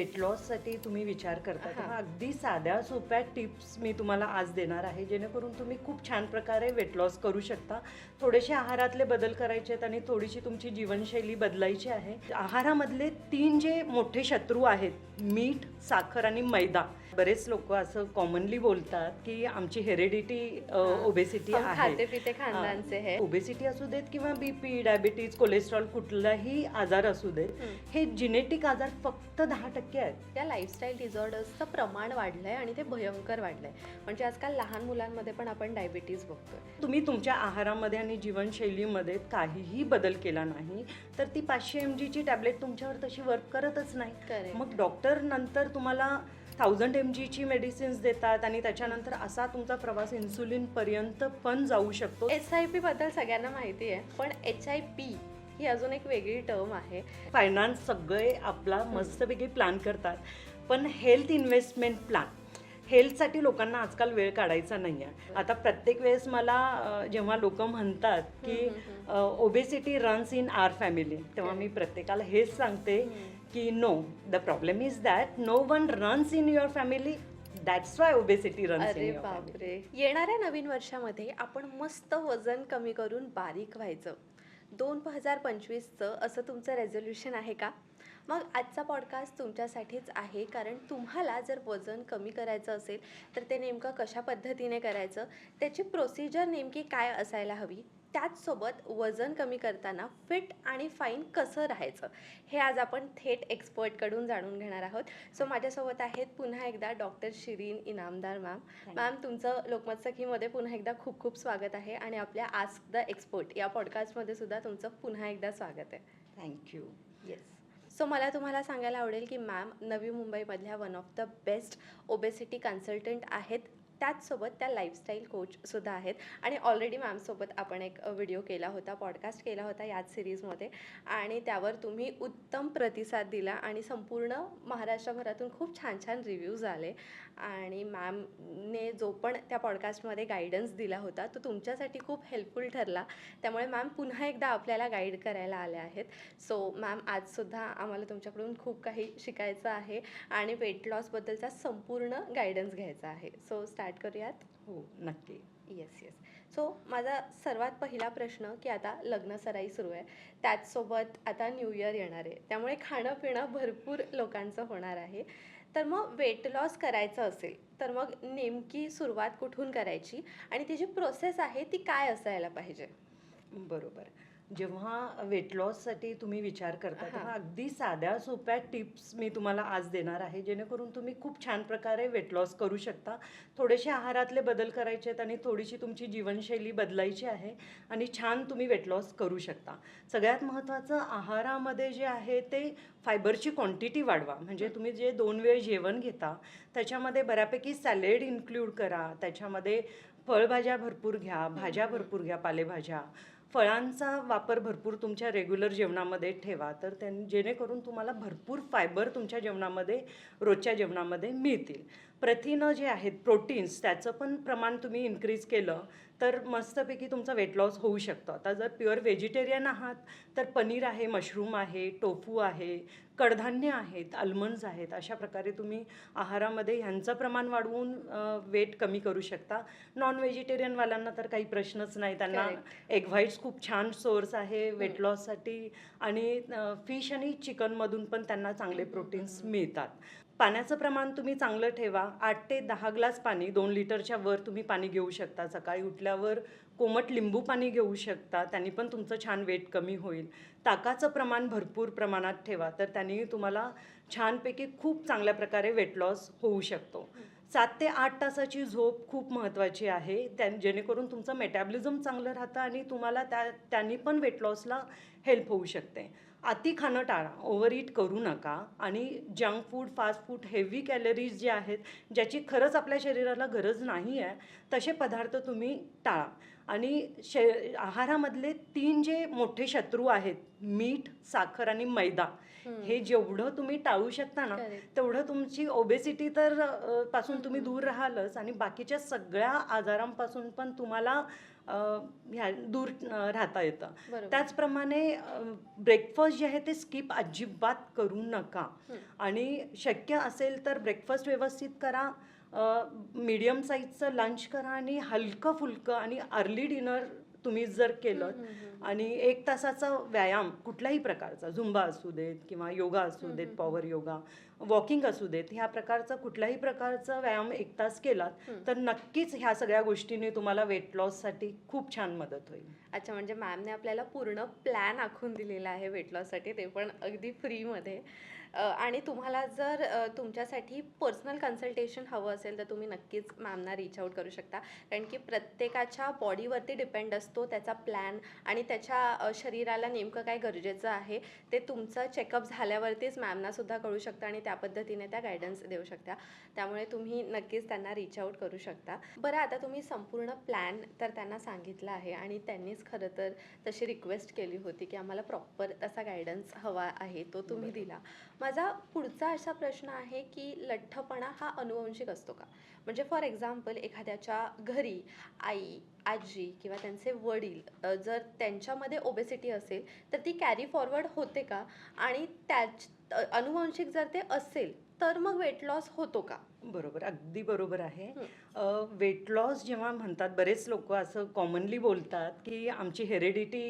Weight लॉससाठी तुम्ही विचार करता. तेव्हा अगदी साध्या सोप्या टिप्स मी तुम्हाला आज देणार आहे. जेणेकरून तुम्ही खूप छान प्रकारे वेट लॉस करू शकता. थोडेसे आहारातले बदल करायचे आहेत आणि थोडीशी तुमची जीवनशैली बदलायची आहे. आहारामधले तीन जे मोठे शत्रू आहेत मीठ साखर आणि मैदा बरेच लोक असं कॉमनली बोलतात की आमची हेरेडिटी ओबेसिटी हम आहे. खाते पीते खानदान से है. ओबेसिटी असू देत किंवा बीपी डायबिटीज कोलेस्ट्रॉल कुठलाही आजार असू देत हं. हे जिनेटिक आजार फक्त दहा टक्के आहेत. त्या लाईफस्टाईल डिझॉर्डर्सचं प्रमाण वाढलंय आणि ते भयंकर वाढलंय. म्हणजे आजकाल लहान मुलांमध्ये पण आपण डायबिटीज बघतोय. तुम्ही तुमच्या आहारामध्ये आणि जीवनशैलीमध्ये काहीही बदल केला नाही तर ती पाचशे एम जीची टॅबलेट तुमच्यावर तशी वर्क करतच नाही. Correct. मग डॉक्टर नंतर तुम्हाला थाउजंड एम जीची मेडिसिन्स देतात आणि त्याच्यानंतर असा तुमचा प्रवास इन्सुलिनपर्यंत पण जाऊ शकतो. एस आय पी बद्दल सगळ्यांना माहिती आहे पण एच आय पी ही अजून एक वेगळी टर्म आहे. फायनान्स सगळे आपला मस्तपैकी प्लॅन करतात पण हेल्थ इन्व्हेस्टमेंट प्लॅन हेल्थसाठी लोकांना आजकाल वेळ काढायचा नाही आहे आता प्रत्येक वेळेस मला जेव्हा लोक म्हणतात की obesity runs in our family तेव्हा मी प्रत्येकाला हेच सांगते की no the problem is that no one runs in your family that's why obesity runs अरे बापरे. येणाऱ्या नवीन वर्षामध्ये आपण मस्त वजन कमी करून बारीक व्हायचं. दोन हजार पंचवीसचं असं तुमचं रेझोल्युशन आहे का? मग आजचा पॉडकास्ट तुमच्यासाठीच आहे कारण तुम्हाला जर वजन कमी करायचं असेल तर ते नेमकं कशा पद्धतीने करायचं? त्याची प्रोसिजर नेमकी काय असायला हवी? त्याचसोबत वजन कमी करताना फिट आणि फाईन कसं राहायचं? हे आज आपण थेट एक्सपर्टकडून जाणून घेणार आहोत. सो माझ्यासोबत आहेत पुन्हा एकदा doctor Shireen Inamdar ma'am ma'am तुमचं लोकमत सखीमध्ये पुन्हा एकदा खूप खूप स्वागत आहे आणि आपल्या आस्क द एक्सपर्ट या पॉडकास्टमध्ये सुद्धा तुमचं पुन्हा एकदा स्वागत आहे. थँक्यू येस सो मला तुम्हाला सांगायला आवडेल की मॅम नवी मुंबईमधल्या one of the best obesity consultant आहेत त्याचसोबत त्या लाईफस्टाईल कोचसुद्धा आहेत. आणि ऑलरेडी मॅमसोबत आपण एक व्हिडिओ केला होता पॉडकास्ट केला होता याच सिरीजमध्ये आणि त्यावर तुम्ही उत्तम प्रतिसाद दिला आणि संपूर्ण महाराष्ट्रभरातून खूप छान छान रिव्ह्यूज आले. आणि मॅमने जो पण त्या पॉडकास्टमध्ये गायडन्स दिला होता तो तुमच्यासाठी खूप हेल्पफुल ठरला. त्यामुळे मॅम पुन्हा एकदा आपल्याला गाईड करायला आल्या आहेत. सो मॅम आजसुद्धा आम्हाला तुमच्याकडून खूप काही शिकायचं आहे आणि वेट लॉसबद्दलचा संपूर्ण गायडन्स घ्यायचा आहे. सो स्टार्ट करूयात? हो नक्की. येस येस सो माझा सर्वात पहिला प्रश्न की आता लग्न सराई सुरू आहे. त्याचसोबत आता न्यू इयर येणार आहे. त्यामुळे खाणं पिणं भरपूर लोकांचं होणार आहे. तर मग वेट लॉस करायचं असेल तर मग नेमकी सुरुवात कुठून करायची? आणि ती जी प्रोसेस आहे ती काय असायला पाहिजे? बरोबर. जेव्हा वेट लॉससाठी तुम्ही विचार करता. तेव्हा अगदी साध्या सोप्या टिप्स मी तुम्हाला आज देणार आहे. जेणेकरून तुम्ही खूप छान प्रकारे वेट लॉस करू शकता. थोडेसे आहारातले बदल करायचे आहेत आणि थोडीशी तुमची जीवनशैली बदलायची आहे आणि छान तुम्ही वेट लॉस करू शकता. सगळ्यात महत्त्वाचं आहारामध्ये जे आहे ते फायबरची क्वांटिटी वाढवा. म्हणजे तुम्ही जे दोन वेळ जेवण घेता त्याच्यामध्ये बऱ्यापैकी सॅलेड इन्क्लूड करा. त्याच्यामध्ये फळभाज्या भरपूर घ्या भाज्या भरपूर घ्या पालेभाज्या. फळांचा वापर भरपूर तुमच्या रेग्युलर जेवणामध्ये ठेवा. तर त्यां जेणेकरून तुम्हाला भरपूर फायबर तुमच्या जेवणामध्ये रोजच्या जेवणामध्ये मिळतील. प्रथिनं जे आहेत प्रोटीन्स त्याचं पण प्रमाण तुम्ही इन्क्रीज केलं तर मस्तपैकी तुमचा वेट लॉस होऊ शकतो. आता जर प्युअर व्हेजिटेरियन आहात तर पनीर आहे मशरूम आहे टोफू आहे कडधान्य आहेत आल्मंड्स आहेत अशा प्रकारे तुम्ही आहारामध्ये ह्यांचं प्रमाण वाढवून वेट कमी करू शकता. नॉन व्हेजिटेरियनवाल्यांना तर काही प्रश्नच नाही. त्यांना. एग व्हाईट्स खूप छान सोर्स आहे वेट लॉससाठी आणि फिश आणि चिकनमधून पण त्यांना चांगले प्रोटीन्स मिळतात. पाण्याचं प्रमाण तुम्ही चांगलं ठेवा. आठ ते दहा ग्लास पाणी दोन लिटरच्या वर तुम्ही पाणी घेऊ शकता. सकाळी उठल्यावर कोमट लिंबू पाणी घेऊ शकता. त्यांनी पण तुमचं छान वेट कमी होईल. ताकाचं प्रमाण भरपूर प्रमाणात ठेवा तर त्यांनी तुम्हाला छानपैकी खूप चांगल्या प्रकारे वेट लॉस होऊ शकतो. सात ते आठ तासाची झोप खूप महत्त्वाची आहे. त्या जेणेकरून तुमचं मेटॅबलिझम चांगलं राहतं आणि तुम्हाला त्या त्यांनी पण वेट लॉसला हेल्प होऊ शकते. अति खाणं टाळा ओव्हर इट करू नका आणि junk food fast food heavy calories जे आहेत ज्याची खरंच आपल्या शरीराला गरज नाही आहे तसे पदार्थ तुम्ही टाळा. आणि शे आहारामधले तीन जे मोठे शत्रू आहेत मीठ साखर आणि मैदा हे जेवढं तुम्ही टाळू शकता ना. तेवढं तुमची ओबेसिटी तर पासून तुम्ही दूर राहालच आणि बाकीच्या सगळ्या आजारांपासून पण तुम्हाला ह्या दूर राहता येतं. त्याचप्रमाणे ब्रेकफास्ट जे आहे ते स्किप अजिबात करू नका. आणि शक्य असेल तर ब्रेकफास्ट व्यवस्थित करा. मीडियम साईजचं लंच करा आणि हलकं फुलकं आणि अर्ली डिनर तुम्ही जर केलं. आणि एक तासाचा व्यायाम कुठल्याही प्रकारचा झुंबा असू देत किंवा योगा असू देत पॉवर योगा वॉकिंग असू देत ह्या प्रकारचा कुठल्याही प्रकारचा व्यायाम एक तास केलात. तर नक्कीच ह्या सगळ्या गोष्टींनी तुम्हाला वेट लॉससाठी खूप छान मदत होईल अच्छा म्हणजे मॅमने आपल्याला पूर्ण प्लॅन आखून दिलेला आहे वेट लॉससाठी ते पण अगदी फ्रीमध्ये आणि तुम्हाला जर तुमच्यासाठी पर्सनल कन्सल्टेशन हवं असेल तर तुम्ही नक्कीच मॅमना रीच आउट करू शकता. कारण की प्रत्येकाच्या बॉडीवरती डिपेंड असतो त्याचा प्लॅन आणि त्याच्या शरीराला नेमकं काय गरजेचं आहे ते तुमचं चेकअप झाल्यावरतीच मॅमना सुद्धा कळू शकतं आणि त्या पद्धतीने त्या गायडन्स देऊ शकता. त्यामुळे तुम्ही नक्कीच त्यांना रीच आउट करू शकता. बरं आता तुम्ही संपूर्ण प्लॅन तर त्यांना सांगितलं आहे आणि त्यांनीच खरं तर तशी रिक्वेस्ट केली होती की आम्हाला प्रॉपर तसा गायडन्स हवा आहे तो तुम्ही. दिला. माझा पुढचा असा प्रश्न आहे की लठ्ठपणा हा अनुवंशिक असतो का? म्हणजे फॉर एक्झाम्पल एखाद्याच्या घरी आई आजी किंवा त्यांचे वडील जर त्यांच्यामध्ये ओबेसिटी असेल तर ती कॅरी फॉरवर्ड होते का? आणि त्याच अनुवंशिक जर ते असेल तर मग वेट लॉस होतो का बरोबर अगदी बरोबर आहे. वेट लॉस जेव्हा म्हणतात बरेच लोक असं कॉमनली बोलतात की आमची हेरिडिटी.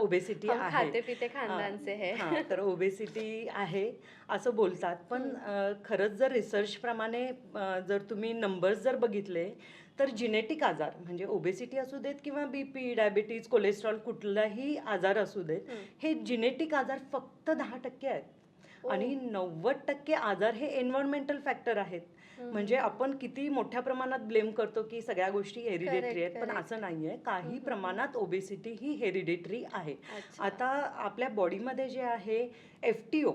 ओबेसिटी आहे खाते पिते खानदानचे है तर ओबेसिटी आहे असं बोलतात पण खरंच जर रिसर्चप्रमाणे जर तुम्ही नंबर्स जर बघितले तर जिनेटिक आजार म्हणजे ओबेसिटी असू देत किंवा बी पी डायबिटीज कोलेस्ट्रॉल कुठलाही आजार असू देत हं. जिनेटिक आजार फक्त दहा टक्के आहेत. आणि नव्वद टक्के आजार हे एन्व्हायरमेंटल फॅक्टर आहेत. म्हणजे आपण किती मोठ्या प्रमाणात ब्लेम करतो की सगळ्या गोष्टी हेरिडेटरी आहेत पण. असं नाहीये काही हम्म. प्रमाणात ओबेसिटी ही हेरिडेटरी आहे. आता आपल्या बॉडीमध्ये जे आहे एफ टी ओ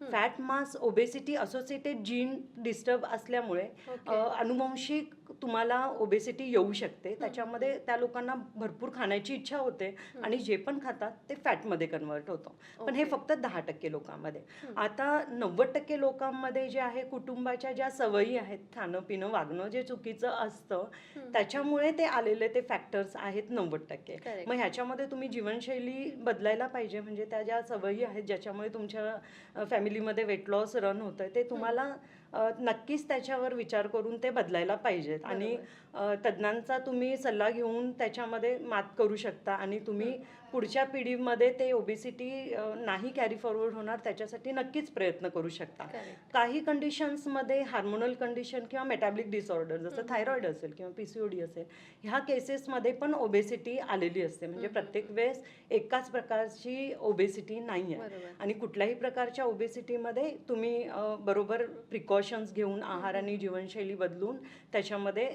हं. Fat mass obesity associated gene disturb असल्यामुळे अनुवंशिक तुम्हाला ओबेसिटी येऊ शकते त्याच्यामध्ये त्या लोकांना भरपूर खाण्याची इच्छा होते. आणि जे पण खातात ते फॅटमध्ये कन्वर्ट होतं पण हे. फक्त दहा टक्के लोकांमध्ये. आता नव्वद टक्के लोकांमध्ये जे आहे कुटुंबाच्या ज्या सवयी आहेत खाणं पिणं वागणं जे चुकीचं असतं. त्याच्यामुळे ते आलेले ते फॅक्टर्स आहेत नव्वद टक्के. मग ह्याच्यामध्ये तुम्ही जीवनशैली बदलायला पाहिजे म्हणजे त्या ज्या सवयी आहेत ज्याच्यामुळे तुमच्या फॅमिलीमध्ये वेट लॉस रन होतं ते तुम्हाला नक्कीच त्याच्यावर विचार करून ते बदलायला पाहिजेत. आणि अ, तज्ज्ञांचा तुम्ही सल्ला घेऊन त्याच्यामध्ये मात करू शकता आणि तुम्ही पुढच्या पिढीमध्ये ते ओबेसिटी नाही कॅरी फॉरवर्ड होणार त्याच्यासाठी नक्कीच प्रयत्न करू शकता. काही कंडिशन्समध्ये हार्मोनल कंडिशन किंवा मेटाबॉलिक डिसऑर्डर जसं. थायरॉइड असेल किंवा पी सी ओ डी असेल ह्या केसेसमध्ये पण ओबेसिटी आलेली असते म्हणजे. प्रत्येक वेळेस एकाच प्रकारची ओबेसिटी नाही आहे आणि कुठल्याही प्रकारच्या ओबेसिटीमध्ये तुम्ही बरोबर प्रिकॉशन्स घेऊन आहार आणि जीवनशैली बदलून त्याच्यामध्ये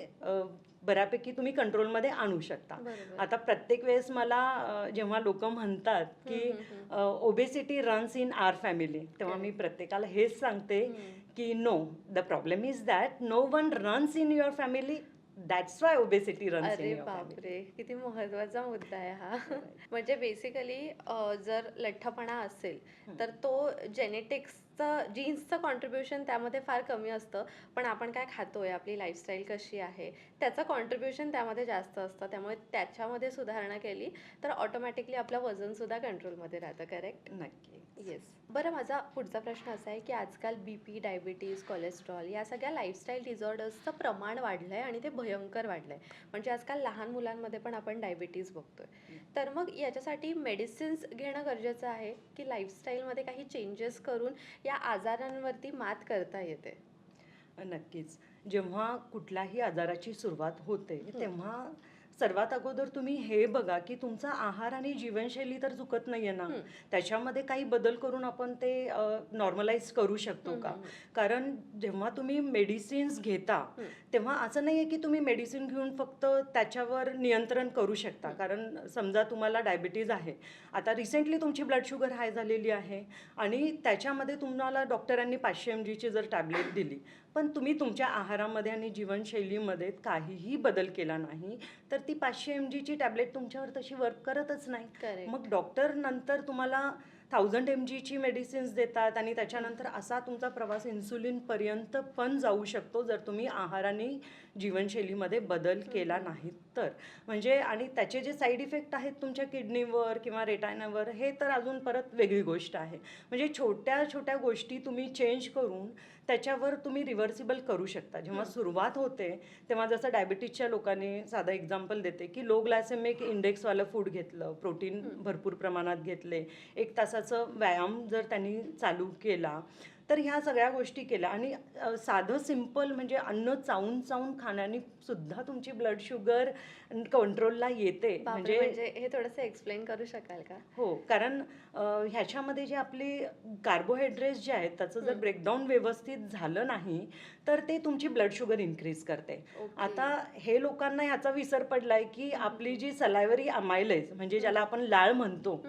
बऱ्यापैकी तुम्ही कंट्रोलमध्ये आणू शकता आता प्रत्येक वेळेस मला जेव्हा लोक म्हणतात की. Obesity runs in our family तेव्हा मी. प्रत्येकाला हेच सांगते. की no the problem is that no one runs in your family that's why obesity runs in अरे बापरे किती महत्त्वाचा मुद्दा आहे हा. म्हणजे बेसिकली जर लठ्ठपणा असेल. तर तो जेनेटिक्सचं जीन्सचं कॉन्ट्रीब्युशन त्यामध्ये फार कमी असतं. पण आपण काय खातोय आपली लाईफस्टाईल कशी आहे त्याचं कॉन्ट्रीब्युशन त्यामध्ये जास्त असतं. त्यामुळे त्याच्यामध्ये सुधारणा केली तर ऑटोमॅटिकली आपलं वजन सुद्धा कंट्रोलमध्ये राहतं करेक्ट नक्की. येस बरं माझा पुढचा प्रश्न असा आहे की आजकाल बी पी डायबिटीज कोलेस्ट्रॉल या सगळ्या लाईफस्टाईल डिझॉर्डर्सचं प्रमाण वाढलं आहे आणि ते भयंकर वाढलं आहे म्हणजे आजकाल लहान मुलांमध्ये पण आपण डायबिटीज बघतोय. तर मग याच्यासाठी मेडिसिन्स घेणं गरजेचं आहे की लाईफस्टाईलमध्ये काही चेंजेस करून या आजारांवरती मात करता येते? नक्कीच. जेव्हा कुठल्याही आजाराची सुरुवात होते. तेव्हा सर्वात अगोदर तुम्ही हे बघा की तुमचा आहार आणि जीवनशैली तर चुकत नाहीये ना. त्याच्यामध्ये काही बदल करून आपण ते नॉर्मलाइज करू शकतो का कारण जेव्हा तुम्ही मेडिसिन्स घेता. तेव्हा असं नाही आहे की तुम्ही मेडिसिन घेऊन फक्त त्याच्यावर नियंत्रण करू शकता. कारण समजा तुम्हाला डायबिटीज आहे आता रिसेंटली तुमची ब्लड शुगर हाय झालेली आहे आणि त्याच्यामध्ये तुम्हाला डॉक्टरांनी पाचशे एम जीची जर टॅबलेट दिली पण तुम्ही तुमच्या आहारामध्ये आणि जीवनशैलीमध्ये काहीही बदल केला नाही तर ती पाचशे एम जीची टॅबलेट तुमच्यावर तशी वर्क करतच नाही. मग डॉक्टर नंतर तुम्हाला थाउजंड एम जीची मेडिसिन्स देतात आणि त्याच्यानंतर असा तुमचा प्रवास इन्सुलिनपर्यंत पण जाऊ शकतो जर तुम्ही आहार आणि जीवनशैलीमध्ये बदल केला नाही तर. म्हणजे आणि त्याचे जे साईड इफेक्ट आहेत तुमच्या किडनीवर किंवा रेटायनावर हे तर अजून परत वेगळी गोष्ट आहे. म्हणजे छोट्या छोट्या गोष्टी तुम्ही चेंज करून त्याच्यावर तुम्ही रिव्हर्सिबल करू शकता. जेव्हा सुरुवात होते तेव्हा जसं डायबिटीजच्या लोकांनी साधं एक्झाम्पल देते की लो ग्लायसेमिक इंडेक्सवालं फूड घेतलं प्रोटीन भरपूर प्रमाणात घेतले. एक तासाचं व्यायाम जर त्यांनी चालू केला तर ह्या सगळ्या गोष्टी केल्या. आणि साधं सिंपल म्हणजे अन्न चावून चावून खाण्याने सुद्धा तुमची ब्लड शुगर कंट्रोलला येते. बापरे, म्हणजे हे थोडंसं एक्सप्लेन करू शकाल का? हो कारण ह्याच्यामध्ये जे आपले कार्बोहायड्रेट्स जे आहेत त्याचं जर ब्रेकडाऊन व्यवस्थित झालं नाही तर ते तुमची ब्लड शुगर इन्क्रीज करते. आता हे लोकांना ह्याचा विसर पडलाय की आपली जी सलायवरी अमायलेज म्हणजे ज्याला आपण लाळ म्हणतो.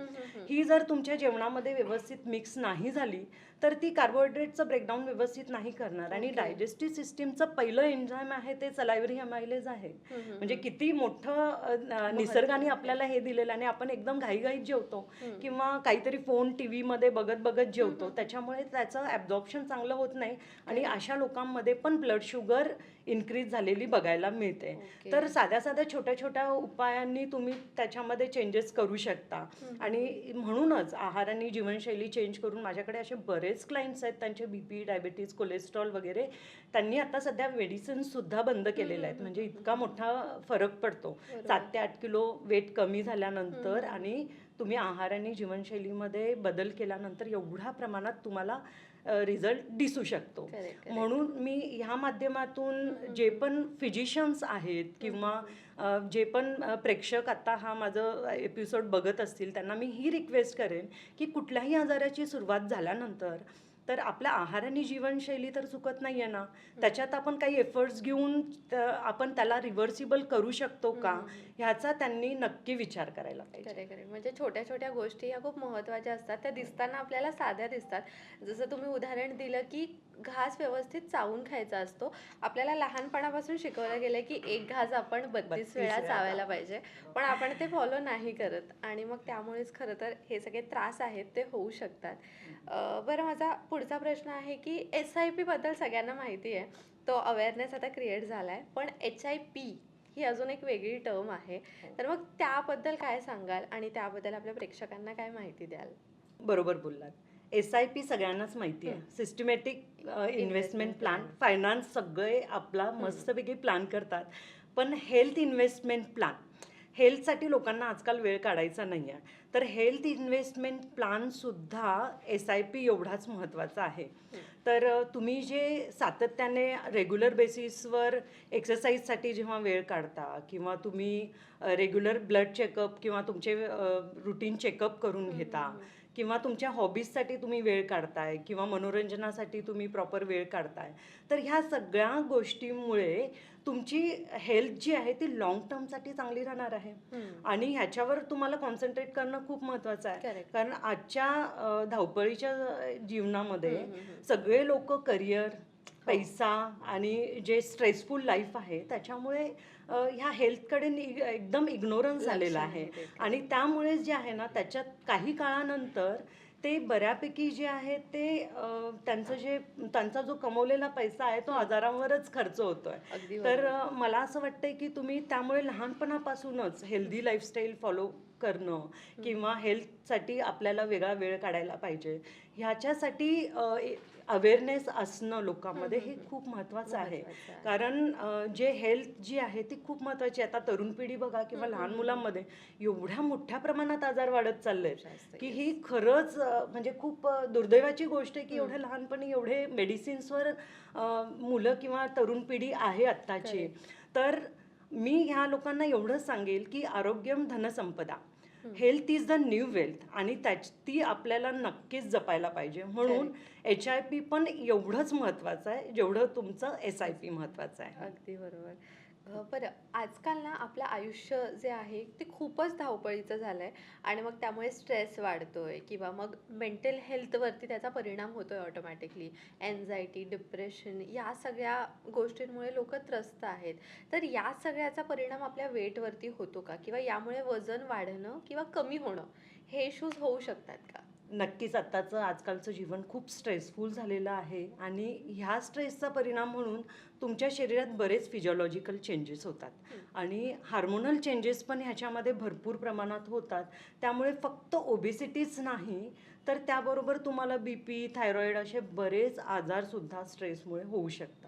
ही जर तुमच्या जेवणामध्ये व्यवस्थित मिक्स नाही झाली तर ती कार्बोहायड्रेटचं ब्रेकडाऊन व्यवस्थित नाही करणार. आणि. डायजेस्टिव्ह सिस्टीमचं पहिलं एन्झाईम आहे ते सलायवरी अमायलेज आहे म्हणजे किती मोठं निसर्गाने आपल्याला हे दिलेलं आणि आपण एकदम घाईघाईत जेवतो. किंवा काहीतरी फोन टी व्हीमध्ये बघत बघत जेवतो त्याच्यामुळे त्याचं ॲब्झॉर्प्शन चांगलं होत नाही. आणि अशा लोकांमध्ये पण ब्लड शुगर इन्क्रीज झालेली बघायला मिळते. तर साध्या साध्या छोट्या छोट्या उपायांनी तुम्ही त्याच्यामध्ये चेंजेस करू शकता. आणि म्हणूनच आहार आणि जीवनशैली चेंज करून माझ्याकडे असे बरेच क्लायंट्स आहेत त्यांचे बीपी डायबिटीज कोलेस्ट्रॉल वगैरे त्यांनी आता सध्या मेडिसिन सुद्धा बंद केलेले आहेत. म्हणजे इतका मोठा फरक पडतो. सात ते आठ किलो वेट कमी झाल्यानंतर आणि तुम्ही आहार आणि जीवनशैलीमध्ये बदल केल्यानंतर एवढ्या प्रमाणात तुम्हाला रिझल्ट दिसू शकतो. म्हणून मी ह्या माध्यमातून जे पण फिजिशियन्स आहेत किंवा जे पण प्रेक्षक आता हा माझं एपिसोड बघत असतील त्यांना मी ही रिक्वेस्ट करेन की कुठल्याही आजाराची सुरुवात झाल्यानंतर तर आपल्या आहार आणि जीवनशैली तर चुकत नाही आहे ना त्याच्यात आपण काही एफर्ट्स घेऊन आपण त्याला रिव्हर्सिबल करू शकतो का? ह्याचा त्यांनी नक्की विचार करायला पाहिजे. म्हणजे छोट्या छोट्या गोष्टी या खूप महत्त्वाच्या असतात. त्या दिसताना आपल्याला साध्या दिसतात. जसं तुम्ही उदाहरण दिलं की घास व्यवस्थित चावून खायचा असतो. आपल्याला लहानपणापासून शिकवलं गेलं की एक घास आपण बत्तीस 32 वेळा चावायला पाहिजे. पण आपण ते फॉलो नाही करत. आणि मग त्यामुळेच खरं तर हे सगळे त्रास आहेत ते होऊ शकतात. बरं माझा पुढचा प्रश्न आहे की एस आय पी बद्दल सगळ्यांना माहिती आहे. तो अवेअरनेस आता क्रिएट झालाय. पण एच आय पी ही अजून एक वेगळी टर्म आहे. तर मग त्याबद्दल काय सांगाल आणि त्याबद्दल आपल्या प्रेक्षकांना काय माहिती द्याल? बरोबर बोललात. एस आय पी सगळ्यांनाच माहिती आहे. सिस्टमॅटिक इन्व्हेस्टमेंट प्लॅन फायनान्स सगळे आपला मस्तपैकी प्लॅन करतात. पण हेल्थ इन्व्हेस्टमेंट प्लॅन हेल्थसाठी लोकांना आजकाल वेळ काढायचा नाही आहे तर हेल्थ इन्व्हेस्टमेंट प्लॅनसुद्धा एस आय पी एवढाच महत्त्वाचा आहे. तर तुम्ही जे सातत्याने रेग्युलर बेसिसवर एक्सरसाइजसाठी जेव्हा वेळ काढता किंवा तुम्ही रेग्युलर ब्लड चेकअप किंवा तुमचे रुटीन चेकअप करून घेता किंवा तुमच्या हॉबीजसाठी तुम्ही वेळ काढताय किंवा मनोरंजनासाठी तुम्ही प्रॉपर वेळ काढताय तर ह्या सगळ्या गोष्टींमुळे तुमची हेल्थ जी आहे ती लॉंग टर्मसाठी चांगली राहणार आहे. आणि ह्याच्यावर तुम्हाला कॉन्सन्ट्रेट करणं खूप महत्त्वाचं आहे. कारण आजच्या धावपळीच्या जीवनामध्ये सगळे लोक करिअर पैसा आणि जे स्ट्रेसफुल लाईफ आहे त्याच्यामुळे ह्या हेल्थकडे एकदम इग्नोरन्स झालेला आहे. आणि त्यामुळे जे आहे ना त्याच्यात काही काळानंतर ते बऱ्यापैकी जे आहे ते त्यांचं जे त्यांचा जो कमवलेला पैसा आहे तो आजारांवरच खर्च होतोय. तर मला असं वाटतंय की तुम्ही त्यामुळे लहानपणापासूनच हेल्दी लाईफस्टाईल फॉलो करणं किंवा हेल्थसाठी आपल्याला वेगळा वेळ काढायला पाहिजे. ह्याच्यासाठी अवेअरनेस असणं लोकांमध्ये हे खूप महत्त्वाचं आहे. कारण जे हेल्थ जी आहे ती खूप महत्त्वाची आहे. आता तरुण पिढी बघा किंवा लहान मुलांमध्ये एवढ्या मोठ्या प्रमाणात आजार वाढत चालले की ही खरंच म्हणजे खूप दुर्दैवाची गोष्ट आहे की एवढ्या लहानपणी एवढे मेडिसिन्सवर मुलं किंवा तरुण पिढी आहे आत्ताची. तर मी ह्या लोकांना एवढंच सांगेल की आरोग्यम धनसंपदा. Health is the new wealth आणि त्याच ती आपल्याला नक्कीच जपायला पाहिजे. म्हणून एच आय पी पण एवढंच महत्त्वाचं आहे जेवढं तुमचं एस आय पी महत्त्वाचं आहे. अगदी बरोबर. बरं आजकाल ना आपलं आयुष्य जे आहे ते खूपच धावपळीचं झालं आहे आणि मग त्यामुळे स्ट्रेस वाढतो आहे किंवा मग मेंटल हेल्थवरती त्याचा परिणाम होतो आहे ऑटोमॅटिकली एन्झायटी डिप्रेशन या सगळ्या गोष्टींमुळे लोक त्रस्त आहेत. तर या सगळ्याचा परिणाम आपल्या वेटवरती होतो का? किंवा यामुळे वजन वाढणं किंवा कमी होणं हे इश्यूज होऊ शकतात का? नक्कीच आत्ताचं आजकालचं जीवन खूप स्ट्रेसफुल झालेलं आहे आणि ह्या स्ट्रेसचा परिणाम म्हणून तुमच्या शरीरात बरेच फिजिओलॉजिकल चेंजेस होतात. आणि हार्मोनल चेंजेस पण ह्याच्यामध्ये भरपूर प्रमाणात होतात. त्यामुळे फक्त ओबेसिटीच नाही तर त्याबरोबर तुम्हाला बी पी थायरॉईड असे बरेच आजारसुद्धा स्ट्रेसमुळे होऊ शकतात.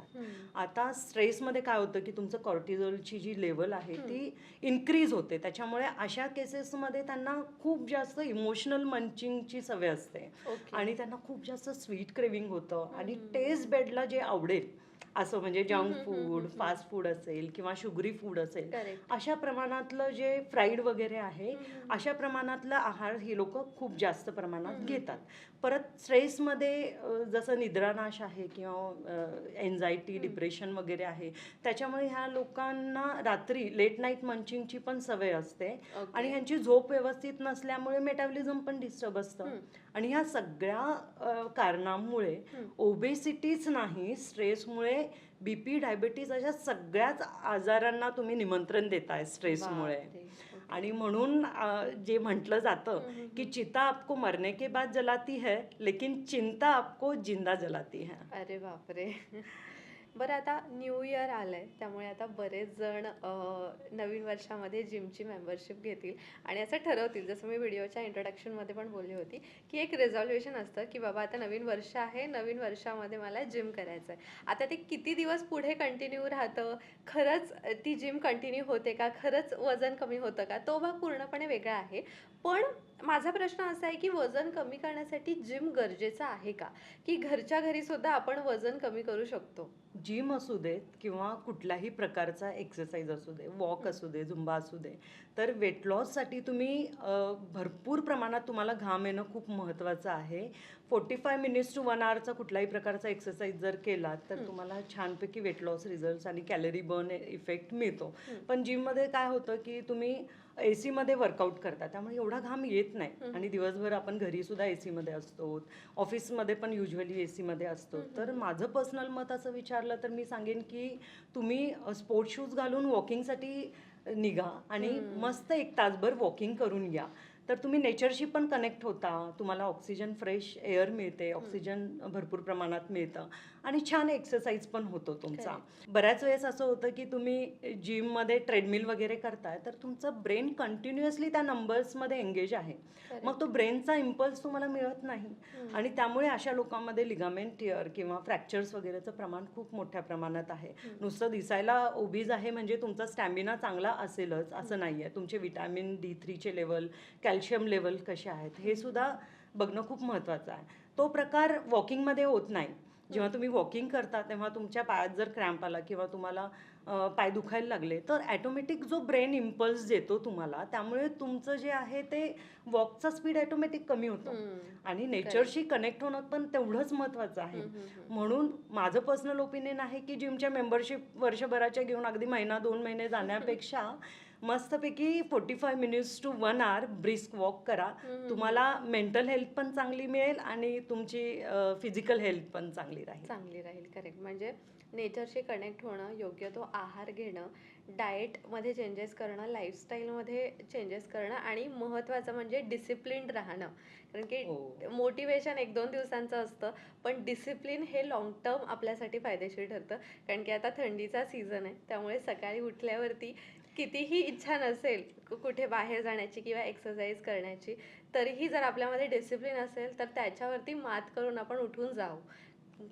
आता स्ट्रेसमध्ये काय होतं की तुमचं कॉर्टिझोलची जी लेवल आहे ती इन्क्रीज होते. त्याच्यामुळे अशा केसेसमध्ये त्यांना खूप जास्त इमोशनल मंचिंगची सवय असते. आणि त्यांना खूप जास्त स्वीट क्रेविंग होतं. आणि टेस्ट बेडला जे आवडेल असं म्हणजे जंक फूड फास्ट फूड असेल किंवा शुगरी फूड असेल अशा प्रमाणातलं जे फ्राईड वगैरे आहे अशा प्रमाणातला आहार ही लोक खूप जास्त प्रमाणात घेतात. परत स्ट्रेसमध्ये जसं निद्रानाश आहे किंवा एन्झायटी डिप्रेशन वगैरे आहे त्याच्यामुळे ह्या लोकांना रात्री लेट नाईट मंचिंगची पण सवय असते आणि ह्यांची झोप व्यवस्थित नसल्यामुळे मेटाबॉलिझम पण डिस्टर्ब असतं. आणि ह्या सगळ्या कारणांमुळे ओबेसिटीच नाही स्ट्रेसमुळे बी पी डायबिटीज अशा सगळ्याच आजारांना तुम्ही निमंत्रण देताय स्ट्रेसमुळे. आणि म्हणून जे म्हटलं जातं की चिता आपको मरने के बाद जलाती है लेकिन चिंता आपको जिंदा जलाती है. अरे बापरे. बरं आता न्यू इयर आलं आहे त्यामुळे आता बरेच जण नवीन वर्षामध्ये जिमची मेंबरशिप घेतील. आणि असं ठरवतील जसं मी व्हिडिओच्या इंट्रोडक्शनमध्ये पण बोलली होती की एक रेझॉल्युशन असतं की बाबा आता नवीन वर्ष आहे नवीन वर्षामध्ये मला जिम करायचं आहे आता ते किती दिवस पुढे कंटिन्यू राहतं? खरंच ती जिम कंटिन्यू होते का? खरंच वजन कमी होतं का? तो भाग पूर्णपणे वेगळा आहे. पण माझा प्रश्न असा आहे की वजन कमी करण्यासाठी जिम गरजेचं आहे का? की घरच्या घरी सुद्धा आपण वजन कमी करू शकतो? जिम असू देत किंवा कुठल्याही प्रकारचा एक्सरसाइज असू दे वॉक असू दे झुंबा असू दे तर वेट लॉससाठी तुम्ही भरपूर प्रमाणात तुम्हाला घाम येणं खूप महत्त्वाचं आहे. Forty five minutes to one आवरचा कुठलाही प्रकारचा एक्सरसाइज जर केला तर तुम्हाला छानपैकी वेट लॉस रिझल्ट्स आणि कॅलरी बर्न इफेक्ट मिळतो. पण जिममध्ये काय होतं की तुम्ही ए सीमध्ये वर्कआउट करता त्यामुळे एवढा घाम येत नाही. आणि दिवसभर आपण घरी सुद्धा ए सीमध्ये असतो. ऑफिसमध्ये पण युजली ए सीमध्ये असतो. तर माझं पर्सनल मत असं विचारलं तर मी सांगेन की तुम्ही स्पोर्ट शूज घालून वॉकिंगसाठी निघा आणि मस्त एक तासभर वॉकिंग करून या. तर तुम्ही नेचरशी पण कनेक्ट होता. तुम्हाला ऑक्सिजन फ्रेश एअर मिळते ऑक्सिजन भरपूर प्रमाणात मिळतं. आणि छान एक्सरसाइज पण होतो तुमचा. बऱ्याच वेळेस असं होतं की तुम्ही जिममध्ये ट्रेडमिल वगैरे करताय तर तुमचं ब्रेन कंटिन्युअसली त्या नंबर्समध्ये एंगेज आहे. मग तो ब्रेनचा इम्पल्स तुम्हाला मिळत नाही. आणि त्यामुळे अशा लोकांमध्ये लिगामेंट टिअर किंवा फ्रॅक्चर्स वगैरेचं प्रमाण खूप मोठ्या प्रमाणात आहे. नुसतं दिसायला ओबीज आहे म्हणजे तुमचा स्टॅमिना चांगला असेलच असं नाही आहे तुमचे विटॅमिन डी थ्रीचे लेवल कॅल्शियम लेवल कसे आहेत हे सुद्धा बघणं खूप महत्त्वाचं आहे. तो प्रकार वॉकिंगमध्ये होत नाही. जेव्हा तुम्ही वॉकिंग करता तेव्हा तुमच्या पायात जर क्रॅम्प आला किंवा तुम्हाला पाय दुखायला लागले तर ॲटोमॅटिक जो ब्रेन इम्पल्स देतो तुम्हाला त्यामुळे तुमचं जे आहे ते वॉकचा स्पीड ॲटोमॅटिक कमी होतो. आणि नेचरशी कनेक्ट होणं पण तेवढंच महत्त्वाचं आहे. म्हणून माझं पर्सनल ओपिनियन आहे की जिमच्या मेंबरशिप वर्षभराच्या घेऊन अगदी महिना दोन महिने जाण्यापेक्षा मस्तपैकी forty five minutes to one hour brisk walk करा तुम्हाला मेंटल हेल्थ पण चांगली मिळेल आणि तुमची फिजिकल हेल्थ पण चांगली राहील. चांगली राहील करेक्ट म्हणजे नेचरशी कनेक्ट होणं योग्य तो आहार घेणं डाएटमध्ये चेंजेस करणं लाईफस्टाईलमध्ये चेंजेस करणं आणि महत्त्वाचं म्हणजे डिसिप्लिन्ड राहणं. कारण की हो. मोटिवेशन एक दोन दिवसांचं असतं पण डिसिप्लिन हे लॉंग टर्म आपल्यासाठी फायदेशीर ठरतं. कारण की आता थंडीचा सीझन आहे त्यामुळे सकाळी उठल्यावरती कितीही इच्छा नसेल कु- कुठे बाहेर जाण्याची किंवा एक्सरसाइज करण्याची तरीही जर आपल्यामध्ये डिसिप्लिन असेल तर त्याच्यावरती मात करून आपण उठून जाऊ.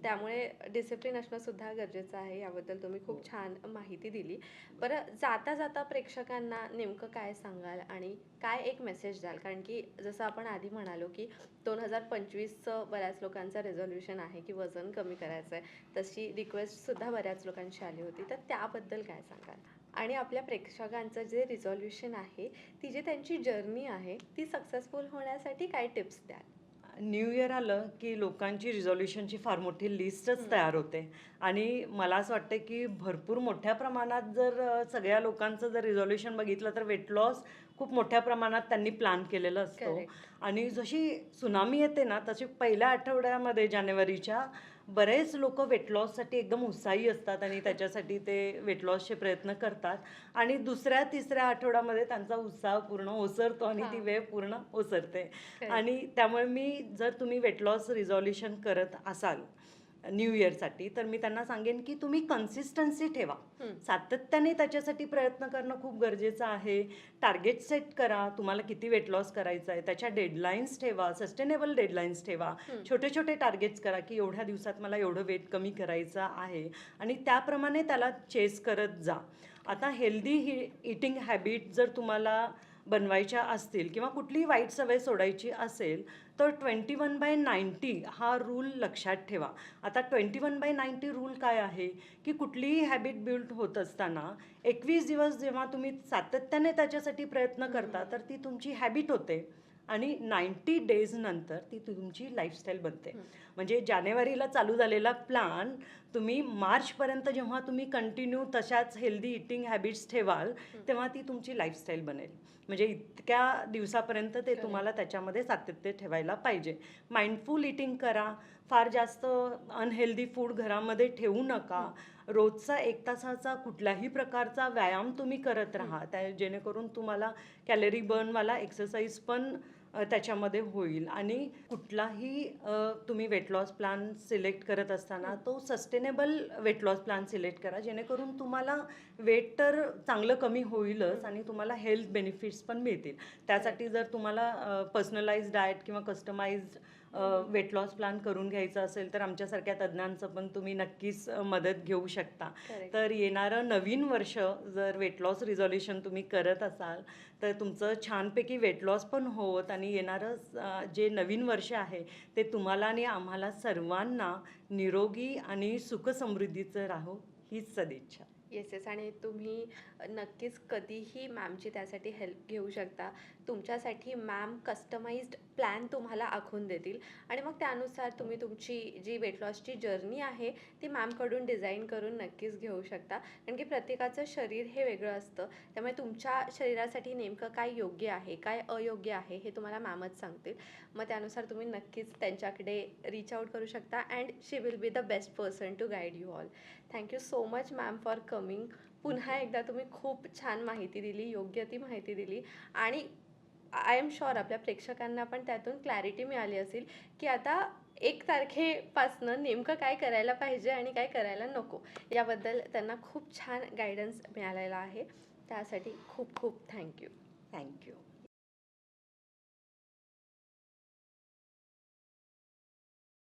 त्यामुळे डिसिप्लिन असणं सुद्धा गरजेचं आहे. याबद्दल तुम्ही खूप छान माहिती दिली. बरं जाता जाता प्रेक्षकांना नेमकं काय सांगाल आणि काय एक मेसेज द्याल? कारण की जसं आपण आधी म्हणालो की दोन हजार पंचवीसचं बऱ्याच लोकांचं रेझॉल्युशन आहे की वजन कमी करायचं आहे तशी रिक्वेस्टसुद्धा बऱ्याच लोकांची आली होती. तर त्याबद्दल काय सांगाल? आणि आपल्या प्रेक्षकांचं जे रिझॉल्युशन आहे ती जी त्यांची जर्नी आहे ती सक्सेसफुल होण्यासाठी काय टिप्स द्याल? न्यू इयर आलं की लोकांची रिझॉल्युशनची फार मोठी लिस्टच तयार होते. आणि मला असं वाटतं की भरपूर मोठ्या प्रमाणात जर सगळ्या लोकांचं जर रिझॉल्युशन बघितलं तर वेट लॉस खूप मोठ्या प्रमाणात त्यांनी प्लॅन केलेलं असतो. आणि जशी सुनामी येते ना तशी पहिल्या आठवड्यामध्ये जानेवारीच्या बरेच लोक वेट लॉससाठी एकदम उत्साही असतात आणि त्याच्यासाठी ते वेट लॉसचे प्रयत्न करतात आणि दुसऱ्या तिसऱ्या आठवड्यामध्ये त्यांचा उत्साह पूर्ण ओसरतो आणि ती. वेळ पूर्ण ओसरते. आणि त्यामुळे मी जर तुम्ही वेट लॉस रिझॉल्युशन करत असाल न्यू इयरसाठी तर मी त्यांना सांगेन की तुम्ही कन्सिस्टन्सी ठेवा. सातत्याने त्याच्यासाठी प्रयत्न करणं खूप गरजेचं आहे टार्गेट सेट करा तुम्हाला किती वेट लॉस करायचं आहे त्याच्या डेडलाईन्स ठेवा सस्टेनेबल डेडलाईन्स ठेवा. छोटे छोटे टार्गेट्स करा की एवढ्या दिवसात मला एवढं वेट कमी करायचं आहे आणि त्याप्रमाणे त्याला चेस करत जा आता हेल्दी ही इटिंग हॅबिट जर तुम्हाला बनवायच्या असतील किंवा कुठलीही वाईट सवय सोडायची असेल तर ट्वेंटी वन बाय नाईन्टी हा रूल लक्षात ठेवा. आता twenty one by ninety rule काय आहे? की कुठलीही हॅबिट बिल्ड होत असताना एकवीस दिवस जेव्हा तुम्ही सातत्याने त्याच्यासाठी प्रयत्न करता तर ती तुमची हॅबिट होते आणि नाईन्टी डेज नंतर ती तुमची लाईफस्टाईल बनते. म्हणजे जानेवारीला चालू झालेला प्लान तुम्ही मार्चपर्यंत जेव्हा तुम्ही कंटिन्यू तशाच हेल्दी इटिंग हॅबिट्स ठेवाल तेव्हा ती तुमची लाईफस्टाईल बनेल. म्हणजे इतक्या दिवसापर्यंत ते. तुम्हाला त्याच्यामध्ये सातत्य ठेवायला पाहिजे. माइंडफुल इटिंग करा. फार जास्त अनहेल्दी फूड घरामध्ये ठेवू नका. रोजचा एक तासाचा कुठल्याही प्रकारचा व्यायाम तुम्ही करत राहा. त्या जेणेकरून तुम्हाला कॅलरी बर्नवाला एक्सरसाइज पण त्याच्यामध्ये होईल. आणि कुठलाही तुम्ही वेट लॉस प्लॅन सिलेक्ट करत असताना तो sustainable weight loss plan select करा. जेणेकरून तुम्हाला वेट तर चांगलं कमी होईलच आणि तुम्हाला हेल्थ बेनिफिट्स पण मिळतील. त्यासाठी जर तुम्हाला पर्सनलाइज डाएट किंवा कस्टमाइज्ड वेट लॉस प्लॅन करून घ्यायचं असेल तर आमच्यासारख्या तज्ज्ञांचं पण तुम्ही नक्कीच मदत घेऊ शकता. तर येणारं नवीन वर्ष जर वेट लॉस रिझॉल्युशन तुम्ही करत असाल तर तुमचं छानपैकी वेट लॉस पण होत आणि येणारं जे नवीन वर्ष आहे ते तुम्हाला आणि आम्हाला सर्वांना निरोगी आणि सुखसमृद्धीचं राहो हीच सदिच्छा येस येस आणि तुम्ही नक्कीच कधीही मॅमची त्यासाठी हेल्प घेऊ शकता. तुमच्यासाठी मॅम कस्टमाइज्ड प्लॅन तुम्हाला आखून देतील. आणि मग त्यानुसार तुम्ही तुमची जी वेट लॉसची जर्नी आहे ती मॅमकडून डिझाईन करून नक्कीच घेऊ शकता. कारण की प्रत्येकाचं शरीर हे वेगळं असतं. त्यामुळे तुमच्या शरीरासाठी नेमकं काय योग्य आहे काय अयोग्य आहे हे तुम्हाला मॅमच सांगतील. मग त्यानुसार तुम्ही नक्कीच त्यांच्याकडे रीच आउट करू शकता. And she will be the best person to guide you all thank you so much ma'am for coming पुन्हा एकदा तुम्ही खूप छान माहिती दिली योग्य ती माहिती दिली. आणि आय एम शुअर आपल्या प्रेक्षकांना पण त्यातून क्लॅरिटी मिळाली असेल की आता एक तारखेपासनं नेमकं काय करायला पाहिजे आणि काय करायला नको. याबद्दल त्यांना खूप छान गायडन्स मिळालेला आहे. त्यासाठी खूप खूप थँक्यू थँक्यू